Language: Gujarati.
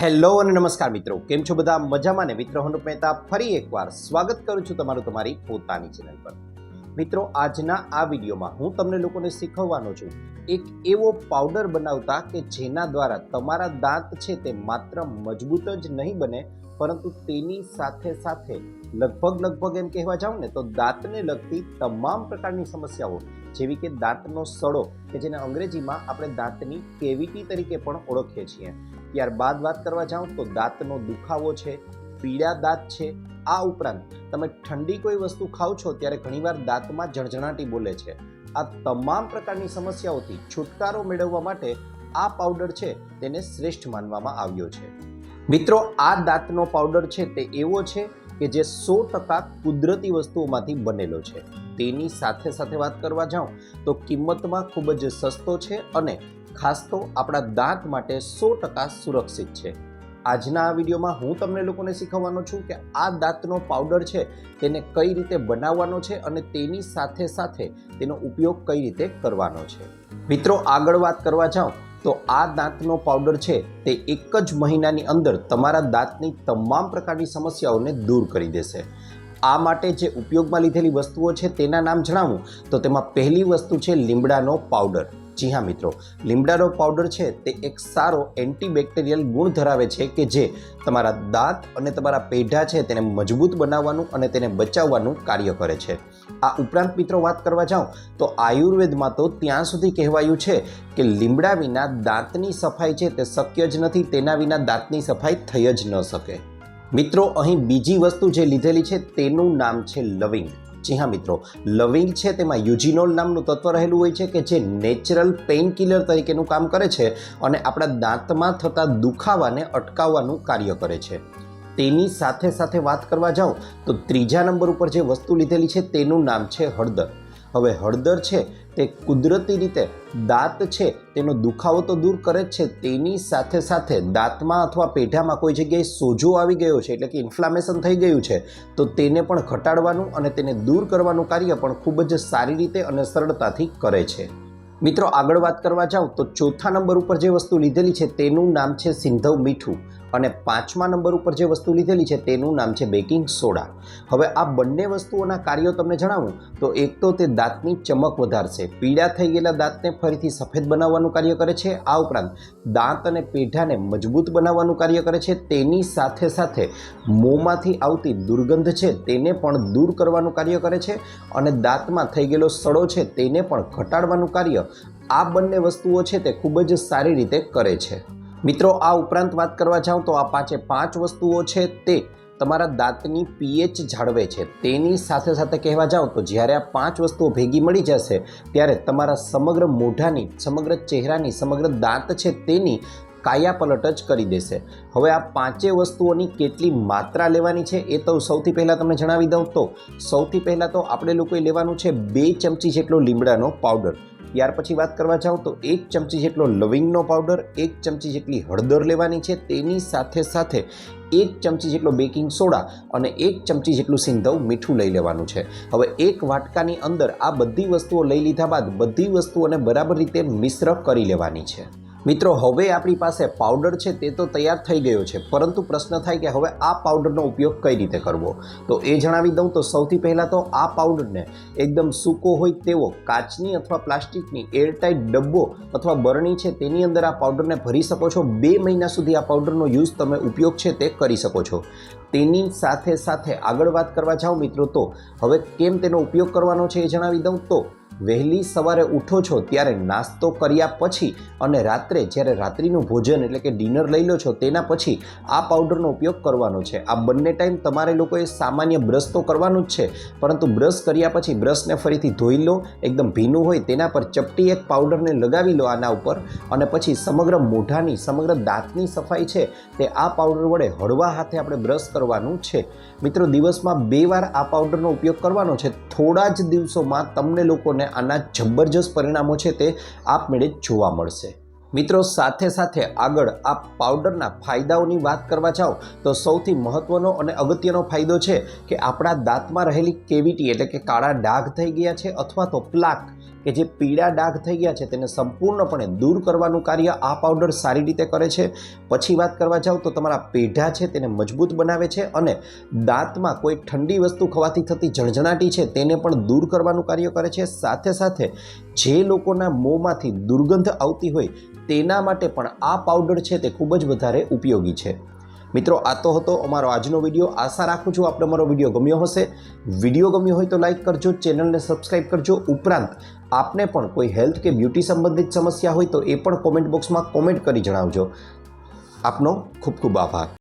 હેલો અને નમસ્કાર મિત્રો. કેમ છો બધા? મજામાં ને મિત્રો? હું મહેતા ફરી એકવાર સ્વાગત કરું છું તમારું તમારી પોતાની ચેનલ પર. મિત્રો, આજના આ વિડીયોમાં હું તમને લોકોને શીખવવાનો છું એક એવો પાવડર બનાવતા કે જેના દ્વારા તમારા દાંત છે તે માત્ર મજબૂત જ નહીં બને, પરંતુ તેની સાથે સાથે લગભગ લગભગ એમ કહેવા જાઉં ને તો દાંતને લગતી તમામ પ્રકારની સમસ્યાઓ, જેવી કે દાંતનો સડો, કે જેને અંગ્રેજીમાં આપણે દાંતની કેવિટી તરીકે પણ ઓળખીએ છીએ. ત્યારબાદ વાત કરવા જાઉં તો દાંતનો દુખાવો છે, પીળા દાંત છે, આ ઉપરાંત તમે ઠંડી કોઈ વસ્તુ ખાઓ છો ત્યારે ઘણીવાર દાંતમાં જણજણાટી બોલે છે. આ તમામ પ્રકારની સમસ્યાઓથી છુટકારો મેળવવા માટે આ પાવડર છે તેને શ્રેષ્ઠ માનવામાં આવ્યો છે. મિત્રો, આ દાંતનો પાવડર છે તે એવો છે કે જે સો ટકા કુદરતી વસ્તુઓમાંથી બનેલો છે. તેની સાથે સાથે વાત કરવા જાઉં તો કિંમતમાં ખૂબ જ સસ્તો છે અને ખાસ તો આપણા દાંત માટે સો ટકા સુરક્ષિત છે. આજના આ વિડીયોમાં હું તમને લોકોને શીખવવાનો છું કે આ દાંતનો પાવડર છે તેને કઈ રીતે બનાવવાનો છે અને તેની સાથે સાથે તેનો ઉપયોગ કઈ રીતે કરવાનો છે. મિત્રો, આગળ વાત કરવા જાઉં, તો આ દાંતનો પાવડર છે તે એક જ મહિનાની અંદર તમારા દાંતની તમામ પ્રકારની સમસ્યાઓને દૂર કરી દેશે. આ માટે જે ઉપયોગમાં લીધેલી વસ્તુઓ છે તેના નામ જણાવું. તો તેમાં પહેલી વસ્તુ છે લીમડાનો પાવડર જી હા, મિત્રો. લીમડાનો પાવડર છે તે એક સારો એન્ટીબેક્ટેરિયલ ગુણ ધરાવે છે કે જે તમારા દાંત અને તમારા પેઢા છે તેને મજબૂત બનાવવાનું અને તેને બચાવવાનું કાર્ય કરે છે. આ ઉપરાંત મિત્રો વાત કરવા જાઉં, તો આયુર્વેદમાં તો ત્યાં સુધી કહેવાયું છે કે લીમડા વિના દાંતની સફાઈ છે તે શક્ય જ નથી, તેના વિના દાંતની સફાઈ થઈ જ ન શકે. મિત્રો, અહીં બીજી વસ્તુ જે લીધેલી છે તેનું નામ છે લવિંગ. જી હા મિત્રો, લવિંગ છે તેમાં યુજીનોલ નામનું તત્વ રહેલું હોય છે કે જે નેચરલ પેઇન કિલર તરીકેનું કામ કરે છે અને આપણા દાંતમાં થતા દુખાવાને અટકાવવાનું કાર્ય કરે છે. તેની સાથે સાથે વાત કરવા જાઉં તો ત્રીજા નંબર ઉપર જે વસ્તુ લીધેલી છે તેનું નામ છે હળદર. હવે હળદર છે તે કુદરતી રીતે દાંત છે, તેનો દુખાવો તો દૂર કરે જ છે. તેની સાથે સાથે દાંતમાં અથવા પેઢામાં કોઈ જગ્યાએ સોજો આવી ગયો છે, એટલે કે ઇન્ફ્લામેશન થઈ ગયું છે, તો તેને પણ ઘટાડવાનું અને તેને દૂર કરવાનું કાર્ય પણ ખૂબ જ સારી રીતે અને સરળતાથી કરે છે. મિત્રો, આગળ વાત કરવા જાઉં તો ચોથા નંબર ઉપર જે વસ્તુ લીધેલી છે તેનું નામ છે સિંધવ મીઠું. અને પાંચમા નંબર ઉપર જે વસ્તુ લીધેલી છે તેનું નામ છે બેકિંગ સોડા. હવે આ બંને વસ્તુઓના કાર્યો તમને જણાવું તો એક તો તે દાંતની ચમક વધારશે. પીળા થઈ ગયેલા દાંતને ફરીથી સફેદ બનાવવાનું કાર્ય કરે છે. આ ઉપરાંત દાંત અને પેઢાને મજબૂત બનાવવાનું કાર્ય કરે છે. તેની સાથે સાથે મોંમાંથી આવતી દુર્ગંધ છે તેને પણ દૂર કરવાનું કાર્ય કરે છે અને દાંતમાં થઈ ગયેલો સડો છે તેને પણ ઘટાડવાનું કાર્ય આ બંને વસ્તુઓ છે તે ખૂબ જ સારી રીતે કરે છે. મિત્રો, આ ઉપરાંત વાત કરવા જાઉં તો આ પાંચે પાંચ વસ્તુઓ છે તે તમારા દાંતની પીએચ જાળવે છે. તેની સાથે સાથે કહેવા જાઓ તો જ્યારે આ પાંચ વસ્તુઓ ભેગી મળી જશે, ત્યારે તમારા સમગ્ર મોઢાની, સમગ્ર ચહેરાની, સમગ્ર દાંત છે તેની કાયાપલટ જ કરી દેશે. હવે આ પાંચે વસ્તુઓની કેટલી માત્રા લેવાની છે એ તો સૌથી પહેલાં તમને જણાવી દઉં તો, સૌથી પહેલાં તો આપણે લોકોએ લેવાનું છે બે ચમચી જેટલો લીમડાનો પાવડર. ત્યાર પછી વાત કરવા જાઉં તો એક ચમચી જેટલો લવિંગનો પાવડર, એક ચમચી જેટલી હળદર લેવાની છે, તેની સાથે સાથે એક ચમચી જેટલો બેકિંગ સોડા અને એક ચમચી જેટલું સિંધવ મીઠું લઈ લેવાનું છે. હવે એક વાટકાની અંદર આ બધી વસ્તુઓ લઈ લીધા બાદ બધી વસ્તુઓને બરાબર રીતે મિશ્ર કરી લેવાની છે. મિત્રો, હવે આપણી પાસે પાવડર છે, તે તો તૈયાર થઈ ગયો છે, પરંતુ પ્રશ્ન થાય કે હવે આ પાવડરનો ઉપયોગ કઈ રીતે કરવો? તો એ જણાવી દઉં તો સૌથી પહેલાં તો આ પાવડરને એકદમ સૂકો હોય તેવો કાચની અથવા પ્લાસ્ટિકની એરટાઈટ ડબ્બો અથવા બરણી છે, તેની અંદર આ પાવડરને ભરી શકો છો. બે મહિના સુધી આ પાવડરનો યુઝ તમે ઉપયોગ છે, તે કરી શકો છો. તેની સાથે સાથે આગળ વાત કરવા જાઓ મિત્રો, તો હવે કેમ તેનો ઉપયોગ કરવાનો છે એ જણાવી દઉં તો વહેલી સવારે ઉઠો છો ત્યારે નાસ્તો કર્યા પછી અને રાત્રે જ્યારે રાત્રિનું ભોજન એટલે કે ડિનર લઈ લો છો તેના પછી આ પાવડરનો ઉપયોગ કરવાનો છે. આ બંને ટાઈમ તમારે લોકોએ સામાન્ય બ્રશ તો કરવાનું જ છે, પરંતુ બ્રશ કર્યા પછી બ્રશને ફરીથી ધોઈ લો, એકદમ ભીનું હોય તેના પર ચપટી એક પાવડરને લગાવી લો આના ઉપર અને પછી સમગ્ર મોઢાની, સમગ્ર દાંતની સફાઈ છે તે આ પાવડર વડે હળવા હાથે આપણે બ્રશ કરવાનું છે. મિત્રો, દિવસમાં બે વાર આ પાવડરનો ઉપયોગ કરવાનો છે. થોડા જ દિવસોમાં તમને લોકોને આના જબરજસ્ત પરિણામો છે તે આપમેળે જોવા મળશે. મિત્રો, સાથે સાથે આગળ આ પાવડરના ફાયદાઓની વાત કરવા જાઓ, તો સૌથી મહત્ત્વનો અને અગત્યનો ફાયદો છે કે આપણા દાંતમાં રહેલી કેવિટી એટલે કે કાળા ડાઘ થઈ ગયા છે અથવા તો પ્લાક કે જે પીળા ડાઘ થઈ ગયા છે તેને સંપૂર્ણપણે દૂર કરવાનું કાર્ય આ પાવડર સારી રીતે કરે છે. પછી વાત કરવા જાવ તો તમારા પેઢા છે તેને મજબૂત બનાવે છે અને દાંતમાં કોઈ ઠંડી વસ્તુ ખવાથી થતી ઝણઝણાટી છે તેને પણ દૂર કરવાનું કાર્ય કરે છે. સાથે સાથે જે લોકોના મોંમાંથી દુર્ગંધ આવતી હોય તેના માટે પણ આ પાવડર છે તે ખૂબ જ વધારે ઉપયોગી છે. મિત્રો, આ તો હતો અમારો આજનો વીડિયો. આશા રાખું છું આપણે અમારો વીડિયો ગમ્યો હશે. વીડિયો ગમ્યો હોય તો લાઇક કરજો, ચેનલને સબસ્ક્રાઈબ કરજો. ઉપરાંત, આપને પણ કોઈ હેલ્થ કે બ્યુટી સંબંધિત સમસ્યા હોય તો એ પણ કોમેન્ટ બોક્સમાં કોમેન્ટ કરી જણાવજો. આપનો ખૂબ ખૂબ આભાર.